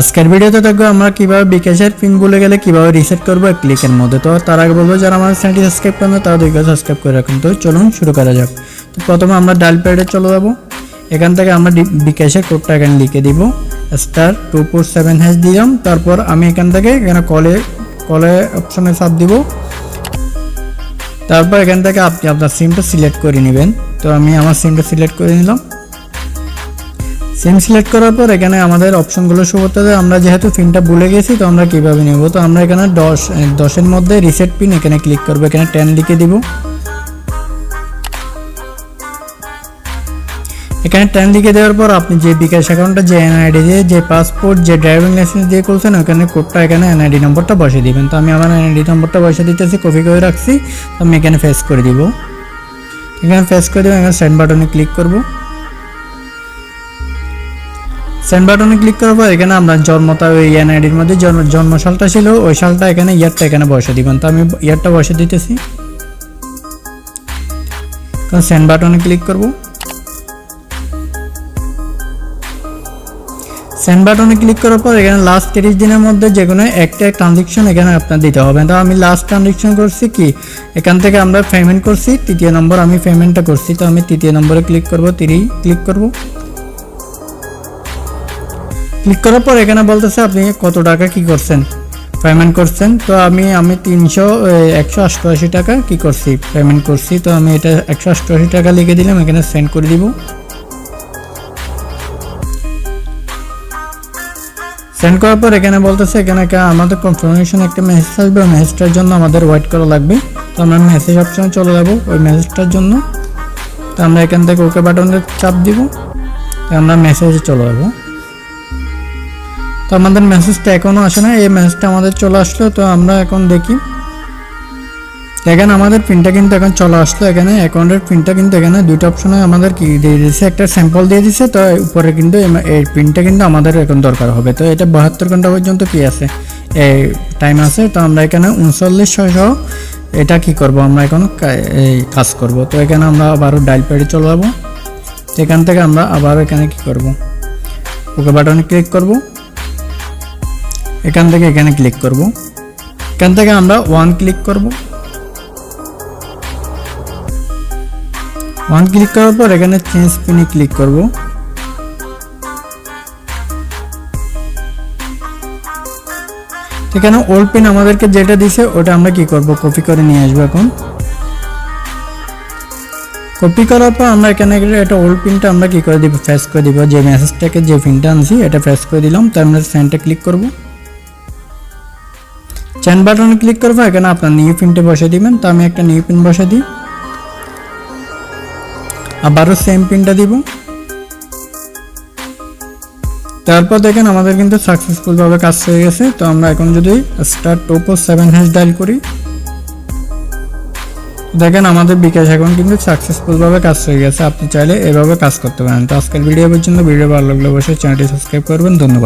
আজকের ভিডিওতে দেখব আমরা কীভাবে বিকাশের পিন ভুলে গেলে কীভাবে রিসেট করব এক ক্লিকের মধ্যে। তো তার আগে বলব, যারা আমার চ্যানেলটি সাবস্ক্রাইব করেন তারা দুইটা সাবস্ক্রাইব করে রাখুন। তো চলুন শুরু করা যাক। তো প্রথমে আমরা ডায়াল প্যাডে চলে যাব। এখান থেকে আমরা বিকাশের কোডটা এখানে লিখে দিব। Star two four seven hash দিলাম। তারপর আমি এখান থেকে এখানে কলে কলে অপশনে চাপ দিব। তারপর এখান থেকে আপনি আপনার সিমটা সিলেক্ট করে নেবেন। তো আমি আমার সিমটা সিলেক্ট করে নিলাম। সিম সিলেক্ট করার পর এখানে আমাদের অপশনগুলো শো করতে হবে। আমরা যেহেতু পিনটা ভুলে গেছি, তো আমরা কীভাবে নেব? তো আমরা এখানে দশ দশের মধ্যে রিসেট পিন এখানে ক্লিক করব। এখানে টেন লিখে দিব। এখানে টেন লিখে দেওয়ার পর আপনি যে বিকাশ অ্যাকাউন্টটা যে এনআইডি দিয়ে যে পাসপোর্ট যে ড্রাইভিং লাইসেন্স দিয়ে করছেন ওখানে কোডটা এখানে এনআইডি নম্বরটা বসিয়ে দিবেন। তো আমি আমার এনআইডি নম্বরটা বসিয়ে দিতেছি কপি করে রাখছি। তো আমি এখানে ফেস করে দিব। এখানে ফেস করে দেবো এখানে সেন্ড বাটনে ক্লিক করব। সেন্ড বাটনে ক্লিক করার পর এখানে আমরা জন্মতা ওই এনআইডির মধ্যে জন্ম জন্ম সালটা ছিল, ওই সালটা এখানে ইয়ারটা এখানে বসে দিবেন। তো আমি ইয়ারটা বসে দিতেছি। সেন্ড বাটনে ক্লিক করব। সেন্ড বাটনে ক্লিক করার পর এখানে লাস্ট তিরিশ দিনের মধ্যে যে কোনো একটা ট্রানজেকশন এখানে আপনার দিতে হবে। তো আমি লাস্ট ট্রানজেকশন করছি কি? এখান থেকে আমরা পেমেন্ট করছি, তৃতীয় নম্বর আমি পেমেন্টটা করছি। তো আমি তৃতীয় নম্বরে ক্লিক করব তিরি ক্লিক করব। ক্লিক করার পর এখানে বলতেছে আপনি কত টাকা কি করছেন? পেমেন্ট করছেন, তো আমি আমি তিনশো একশো অষ্টআশি টাকা কি করছি? পেমেন্ট করছি, তো আমি এটা একশো অষ্টআশি টাকা লিখে দিলাম, এখানে সেন্ড করে দিব। সেন্ড করার পর এখানে বলতেছে, এখানে আমাদের কনফার্মেশন একটা মেসেজ আসবে, ওই মেসেজটার জন্য আমাদের ওয়েট করা লাগবে। তো আমরা মেসেজ অপশনে চলে যাব, ওই মেসেজটার জন্য। তো আমরা এখান থেকে ওকে বাটনে চাপ দিব আমরা মেসেজে চলে যাব। তো আমাদের মেসেজটা এখনও আসে না এই মেসেজটা আমাদের চলে আসলো, তো আমরা এখন দেখি। এখানে আমাদের প্রিন্টটা কিন্তু এখন চলে আসলো। এখানে অ্যাকাউন্টের প্রিন্টটা কিন্তু এখানে দুইটা অপশনে আমাদের কি দিয়ে দিয়েছে? একটা স্যাম্পল দিয়ে দিছে তো উপরে কিন্তু এই প্রিন্টটা কিন্তু আমাদের এখন দরকার হবে। তো এটা বাহাত্তর ঘণ্টা পর্যন্ত কি আছে? এই টাইম আছে, তো আমরা এখানে উনচল্লিশ ছয়শো এটা কি করব? আমরা এখন এই কাজ করব। তো এখানে আমরা আবারও ডাইল প্যাডে চলে যাব। এখান থেকে আমরা আবার এখানে কি করব? ওকে বাটনে ক্লিক করব। এখান থেকে এখানে ক্লিক করব। এখান থেকে আমরা ওয়ান ক্লিক করব। ওয়ান ক্লিক করার পর এখানে চেঞ্জ পিনে ক্লিক করব। এখানে ওল্ড পিন আমাদেরকে যেটা দিছে, ওটা আমরা কি করব? কপি করে নিয়ে আসব এখন। কপি করার পর আমরা এখানে গেলে এটা ওল্ড পিনটা আমরা কি করে দিব? ফেস করে দিব। যে মেসেজটাকে যে পিনটা আনছি, এটা ফেস করে দিলাম। তার আমরা ক্লিক করব। চ্যান বাটনে ক্লিক করব, এখানে আপনার নিউ পিনটা বসে দিবেন। তো আমি একটা নিউ পিন বসে দিই। আবারও সেম পিনটা দিব। তারপর দেখেন আমাদের কিন্তু সাকসেসফুল ভাবে কাজ হয়ে গেছে। তো আমরা এখন যদি star two four seven hash dial করি। দেখেন আমাদের বিকাশ এখন কিন্তু সাকসেসফুল ভাবে কাজ হয়ে গেছে। আপনি চাইলে এভাবে কাজ করতে পারেন। তো আজকের ভিডিও পর্যন্ত। ভিডিও ভালো লাগলে অবশ্যই চ্যানেলটি সাবস্ক্রাইব করবেন। ধন্যবাদ।